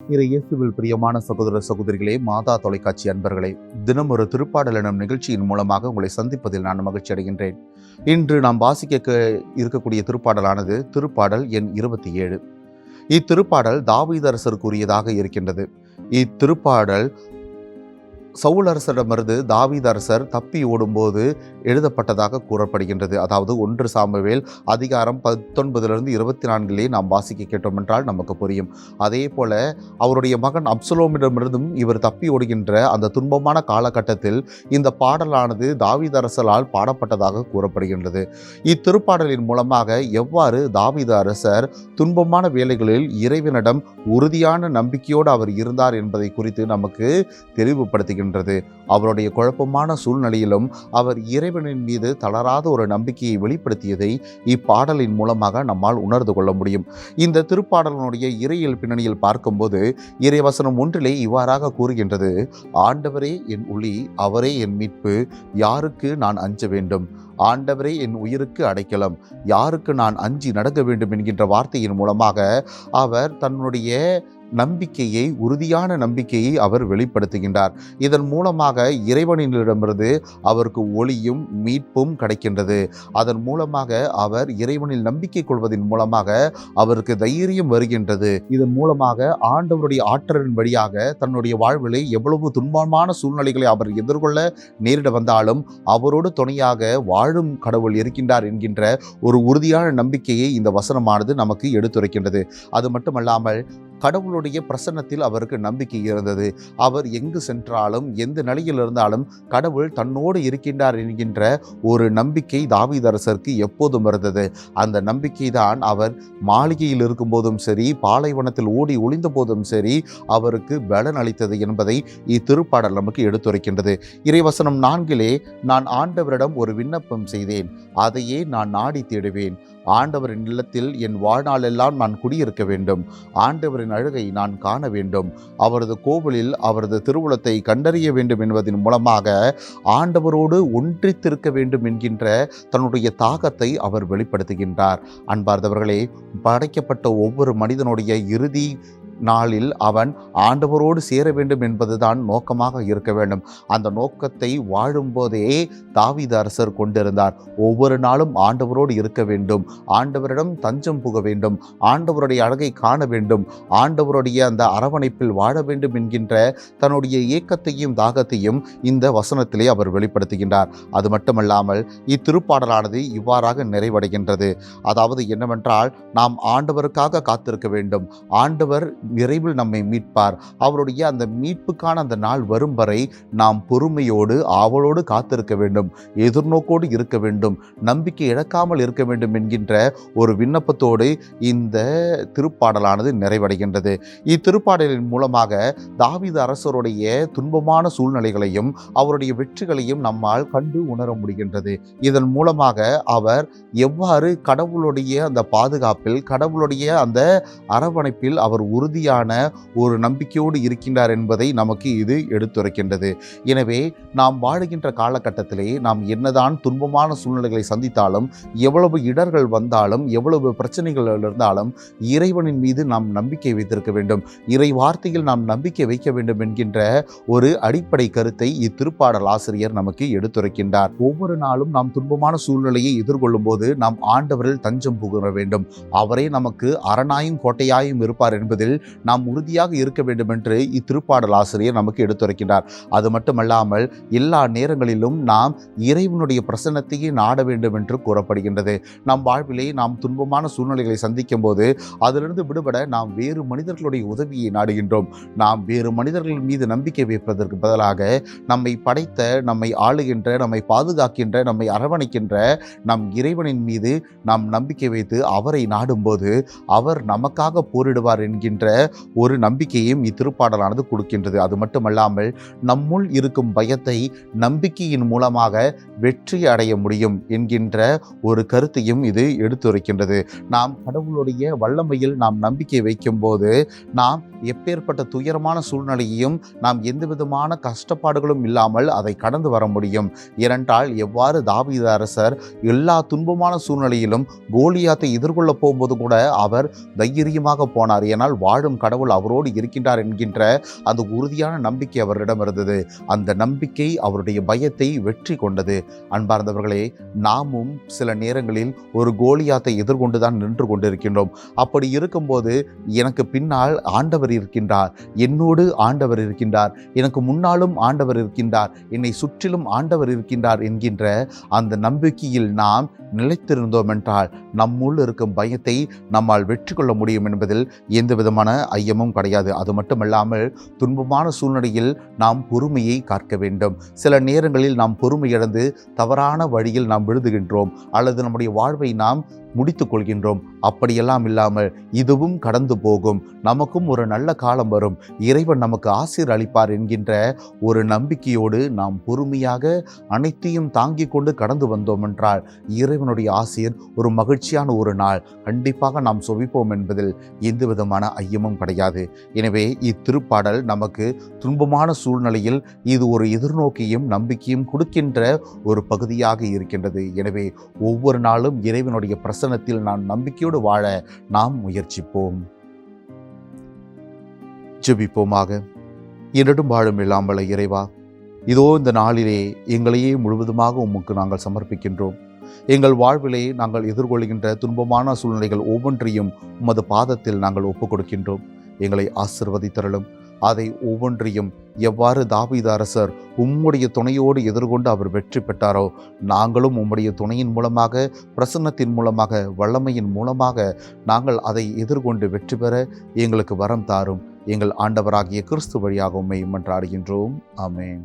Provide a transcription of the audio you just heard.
இரு இயேசுவில் பிரியமான சகோதர சகோதரிகளே மாதா தொலைக்காட்சி அன்பர்களே தினம் ஒரு திருப்பாடல் எனும் நிகழ்ச்சியின் மூலமாக உங்களை சந்திப்பதில் நான் மகிழ்ச்சி அடைகின்றேன். இன்று நாம் வாசிக்க இருக்கக்கூடிய திருப்பாடலானது திருப்பாடல் எண் இருபத்தி ஏழு. இத்திருப்பாடல் தாவீதரசருக்குரியதாக இருக்கின்றது. இத்திருப்பாடல் சவுலரசரிடமிருந்து தாவீதரசர் தப்பி ஓடும்போது எழுதப்பட்டதாக கூறப்படுகின்றது. அதாவது ஒன்று சாம்பவேல் அதிகாரம் பத்தொன்பதிலிருந்து இருபத்தி நான்கிலே நாம் வாசிக்க கேட்டோம் என்றால் நமக்கு புரியும். அதே போல அவருடைய மகன் அப்சலோமிடமிருந்தும் இவர் தப்பி ஓடுகின்ற அந்த துன்பமான காலகட்டத்தில் இந்த பாடலானது தாவீதரசரால் பாடப்பட்டதாக கூறப்படுகின்றது. இத்திருப்பாடலின் மூலமாக எவ்வாறு தாவீது அரசர் துன்பமான வேலைகளில் இறைவனிடம் உறுதியான நம்பிக்கையோடு அவர் இருந்தார் என்பதை குறித்து நமக்கு தெளிவுபடுத்துகின்றது அவருடைய குழப்பமான சூழ்நிலையிலும் அவர் இறைவனின் மீது தளராத ஒரு நம்பிக்கையை வெளிப்படுத்தியதை இப்பாடலின் மூலமாக நம்மால் உணர்ந்து கொள்ள முடியும். இந்த திருப்பாடலினுடைய இறையியல் பின்னணியில் பார்க்கும்போது இறைவசனம் ஒன்றிலே இவ்வாறாக கூறுகின்றது. ஆண்டவரே என் ஒளி அவரே என் மீட்பு யாருக்கு நான் அஞ்ச வேண்டும்? ஆண்டவரே என் உயிருக்கு அடைக்கலம் யாருக்கு நான் அஞ்சி நடக்க வேண்டும்? என்கின்ற வார்த்தையின் மூலமாக அவர் தன்னுடைய நம்பிக்கையை உறுதியான நம்பிக்கையை அவர் வெளிப்படுத்துகின்றார். இதன் மூலமாக இறைவனிடமிருந்து அவருக்கு ஒளியும் மீட்பும் கிடைக்கின்றது. அதன் மூலமாக அவர் இறைவனில் நம்பிக்கை கொள்வதன் மூலமாக அவருக்கு தைரியம் வருகின்றது. இதன் மூலமாக ஆண்டவருடைய ஆற்றலின் வழியாக தன்னுடைய வாழ்விலே எவ்வளவு துன்பமான சூழ்நிலைகளை அவர் எதிர்கொள்ள நேரிட வந்தாலும் அவரோடு துணையாக வாழும் கடவுள் இருக்கின்றார் என்கின்ற ஒரு உறுதியான நம்பிக்கையை இந்த வசனமானது நமக்கு எடுத்துரைக்கின்றது. அது மட்டுமல்லாமல் கடவுளுடைய பிரசன்னத்தில் அவருக்கு நம்பிக்கை இருந்தது. அவர் எங்கு சென்றாலும் எந்த நிலையில் இருந்தாலும் கடவுள் தன்னோடு இருக்கின்றார் என்கின்ற ஒரு நம்பிக்கை தாவிதரசருக்கு எப்போதும் இருந்தது. அந்த நம்பிக்கை தான் அவர் மாளிகையில் இருக்கும்போதும் சரி பாலைவனத்தில் ஓடி ஒளிந்த போதும் சரி அவருக்கு பலன் அளித்தது என்பதை இத்திருப்பாடல் நமக்கு எடுத்துரைக்கின்றது. இறைவசனம் நான்கிலே நான் ஆண்டவரிடம் ஒரு விண்ணப்பம் செய்தேன். அதையே நான் நாடி தேடுவேன். ஆண்டவரின் இல்லத்தில் என் வாழ்நாளெல்லாம் நான் குடியிருக்க வேண்டும். ஆண்டவரின் அழகை நான் காண வேண்டும். அவரது கோவிலில் அவரது திருவுளத்தை கண்டறிய வேண்டும் என்பதன் மூலமாக ஆண்டவரோடு ஒன்றித்திருக்க வேண்டும் என்கின்ற தன்னுடைய தாகத்தை அவர் வெளிப்படுத்துகின்றார். அன்பார்ந்தவர்களே படைக்கப்பட்ட ஒவ்வொரு மனிதனுடைய இறுதி நாளில் அவன் ஆண்டவரோடு சேர வேண்டும் என்பதுதான் நோக்கமாக இருக்க வேண்டும். அந்த நோக்கத்தை வாழும்போதே தாவித அரசர் கொண்டிருந்தார். ஒவ்வொரு நாளும் ஆண்டவரோடு இருக்க வேண்டும். ஆண்டவரிடம் தஞ்சம் புக வேண்டும். ஆண்டவருடைய அழகை காண வேண்டும். ஆண்டவருடைய அந்த அரவணைப்பில் வாழ வேண்டும் என்கின்ற தன்னுடைய ஏக்கத்தையும் தாகத்தையும் இந்த வசனத்திலே அவர் வெளிப்படுத்துகின்றார். அது மட்டுமல்லாமல் இத்திருப்பாடலானது இவ்வாறாக நிறைவடைகின்றது. அதாவது என்னவென்றால் நாம் ஆண்டவருக்காக காத்திருக்க வேண்டும். ஆண்டவர் விரைவில் நம்மை மீட்பார். அவருடைய அந்த மீட்புக்கான அந்த நாள் வரும் வரை நாம் பொறுமையோடு ஆவலோடு காத்திருக்க வேண்டும். எதிர்நோக்கோடு இருக்க வேண்டும். நம்பிக்கை இழக்காமல் இருக்க வேண்டும் என்கின்ற ஒரு விண்ணப்பத்தோடு இந்த திருப்பாடலானது நிறைவடைகின்றது. இத்திருப்பாடலின் மூலமாக தாவீது அரசருடைய துன்பமான சூழ்நிலைகளையும் அவருடைய வெற்றிகளையும் நம்மால் கண்டு உணர முடிகின்றது. இதன் மூலமாக அவர் எவ்வாறு கடவுளுடைய அந்த பாதுகாப்பில் கடவுளுடைய அந்த அரவணைப்பில் அவர் உறுதி உறுதியான ஒரு நம்பிக்கையோடு இருக்கின்றார் என்பதை நமக்கு இது எடுத்துரைக்கின்றது. எனவே நாம் வாழுகின்ற காலகட்டத்திலே நாம் என்னதான் துன்பமான சூழ்நிலைகளை சந்தித்தாலும் எவ்வளவு இடர்கள் வந்தாலும் எவ்வளவு பிரச்சனைகள் இருந்தாலும் இறைவனின் மீது நாம் நம்பிக்கை வைத்திருக்க வேண்டும். இறை வார்த்தையில் நாம் நம்பிக்கை வைக்க வேண்டும் என்கின்ற ஒரு அடிப்படை கருத்தை இத்திருப்பாடல் ஆசிரியர் நமக்கு எடுத்துரைக்கின்றார். ஒவ்வொரு நாளும் நாம் துன்பமான சூழ்நிலையை எதிர்கொள்ளும் போது நாம் ஆண்டவரில் தஞ்சம் புகுற வேண்டும். அவரே நமக்கு அரணாயும் கோட்டையாயும் இருப்பார் என்பதில் நாம் உறுதியாக இருக்க வேண்டும் என்று இத்திருப்பாடல் ஆசிரியர் நமக்கு எடுத்துரைக்கிறார் அது மட்டுமல்லாமல் எல்லா நேரங்களிலும் நாம் இறைவனுடைய பிரசன்னத்தையே நாட வேண்டும் என்று கூறப்படுகின்றது. நம் வாழ்விலே நாம் துன்பமான சூழ்நிலைகளை சந்திக்கும் போது அதிலிருந்து விடுபட நாம் வேறு மனிதர்களுடைய உதவியை நாடுகின்றோம். நாம் வேறு மனிதர்கள் மீது நம்பிக்கை வைப்பதற்கு பதிலாக நம்மை படைத்த நம்மை ஆளுகின்ற நம்மை பாதுகாக்கின்ற நம்மை அரவணைக்கின்ற நம் இறைவனின் மீது நாம் நம்பிக்கை வைத்து அவரை நாடும்போது அவர் நமக்காக போரிடுவார் என்கின்ற ஒரு நம்பிக்கையும் இத்திருப்பாடலானது கொடுக்கின்றது. அது மட்டுமல்லாமல் நம்முள் இருக்கும் பயத்தை நம்பிக்கையின் மூலமாக வெற்றி அடைய முடியும் என்கின்ற ஒரு கருத்தையும் இது எடுத்துரைக்கின்றது. நாம் கடவுளுடைய வல்லமையில் நாம் நம்பிக்கை வைக்கும்போது நாம் எப்பேற்பட்ட துயரமான சூழ்நிலையையும் நாம் எந்த விதமான கஷ்டப்பாடுகளும் இல்லாமல் அதை கடந்து வர முடியும். ஏனென்றால் எவ்வாறு தாவித அரசர் எல்லா துன்பமான சூழ்நிலையிலும் கோலியாத்தை எதிர்கொள்ள போகும்போது கூட அவர் தைரியமாக போனார். ஏனால் வாழும் கடவுள் அவரோடு இருக்கின்றார் என்கின்ற அந்த உறுதியான நம்பிக்கை அவரிடம் இருந்தது. அந்த நம்பிக்கை அவருடைய பயத்தை வெற்றி கொண்டது. அன்பார்ந்தவர்களே நாமும் சில நேரங்களில் ஒரு கோலியாத்தை எதிர்கொண்டுதான் நின்று கொண்டிருக்கின்றோம். அப்படி இருக்கும்போது எனக்கு பின்னால் ஆண்டவர் இருக்கின்றார். என்னோடு ஆண்டவர் இருக்கின்றார். எனக்கு முன்னாலும் ஆண்டவர் இருக்கின்றார். என்னை சுற்றிலும் ஆண்டவர் இருக்கின்றார் என்கின்ற அந்த நம்பிக்கையில் நாம் நிலைத்திருந்தோம் என்றால் நம்முள் இருக்கும் பயத்தை நம்மால் வெற்றி கொள்ள முடியும் என்பதில் எந்த விதமான ஐயமும் கிடையாது. அது மட்டுமல்லாமல் துன்பமான சூழ்நிலையில் நாம் பொறுமையை காக்க வேண்டும். சில நேரங்களில் நாம் பொறுமை இழந்து தவறான வழியில் நாம் விழுதுகின்றோம் அல்லது நம்முடைய வாழ்வை நாம் முடித்துக் கொள்கின்றோம். அப்படியெல்லாம் இல்லாமல் இதுவும் கடந்து போகும். நமக்கும் ஒரு நல்ல காலம் வரும். இறைவன் நமக்கு ஆசீர் அளிப்பார் என்கின்ற ஒரு நம்பிக்கையோடு நாம் பொறுமையாக அனைத்தையும் தாங்கிக் கொண்டு கடந்து வந்தோம் என்றால் இறைவனுடைய ஆசீர் ஒரு மகிழ்ச்சியான ஒரு நாள். கண்டிப்பாக நாம் சுவிப்போம் என்பதில் எந்த விதமான ஐயமும் கிடையாது. எனவே இத்திருப்பாடல் நமக்கு துன்பமான சூழ்நிலையில் இது ஒரு எதிர்நோக்கியும் நம்பிக்கையும் கொடுக்கின்ற ஒரு பகுதியாக இருக்கின்றது. எனவே ஒவ்வொரு நாளும் இறைவனுடைய பிரசன்னத்தில் நாம் நம்பிக்கையோடு வாழ நாம் முயற்சிப்போம். ஜெபிப்போமாக. இரண்டும் வாழும் இல்லாமல் இறைவா இதோ இந்த நாளிலே எங்களையே முழுவதுமாக உமக்கு நாங்கள் சமர்ப்பிக்கின்றோம். எங்கள் வாழ்விலே நாங்கள் எதிர்கொள்கின்ற துன்பமான சூழ்நிலைகள் ஒவ்வொன்றையும் உமது பாதத்தில் நாங்கள் ஒப்புக் கொடுக்கின்றோம் எங்களை ஆசிர்வதித்தரலும் அதை ஒவ்வொன்றையும் எவ்வாறு தாவீது அரசர் உம்முடைய துணையோடு எதிர்கொண்டு அவர் வெற்றி பெற்றாரோ நாங்களும் உம்முடைய துணையின் மூலமாக பிரசன்னத்தின் மூலமாக வல்லமையின் மூலமாக நாங்கள் அதை எதிர்கொண்டு வெற்றி பெற எங்களுக்கு வரம் தாரும். எங்கள் ஆண்டவராகிய கிறிஸ்து வழியாக உண்மை மன்றாடுகின்றோம். ஆமென்.